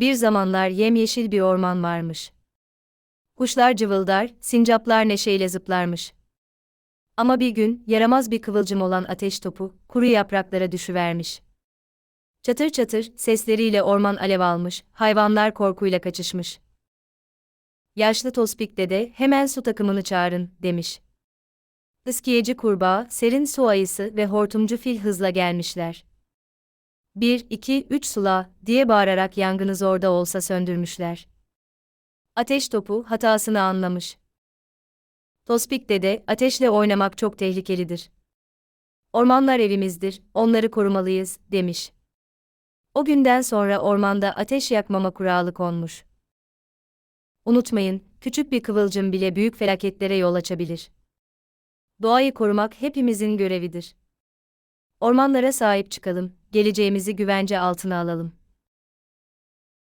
Bir zamanlar yemyeşil bir orman varmış. Kuşlar cıvıldar, sincaplar neşeyle zıplarmış. Ama bir gün, yaramaz bir kıvılcım olan ateş topu, kuru yapraklara düşüvermiş. Çatır çatır, sesleriyle orman alev almış, hayvanlar korkuyla kaçışmış. Yaşlı Tospik dede, hemen su takımını çağırın, demiş. Iskiyeci kurbağa, serin su ayısı ve hortumcu fil hızla gelmişler. Bir, iki, üç sula, diye bağırarak yangını zorda olsa söndürmüşler. Ateş topu, hatasını anlamış. Tospik dede, ateşle oynamak çok tehlikelidir. Ormanlar evimizdir, onları korumalıyız, demiş. O günden sonra ormanda ateş yakmama kuralı konmuş. Unutmayın, küçük bir kıvılcım bile büyük felaketlere yol açabilir. Doğayı korumak hepimizin görevidir. Ormanlara sahip çıkalım, geleceğimizi güvence altına alalım.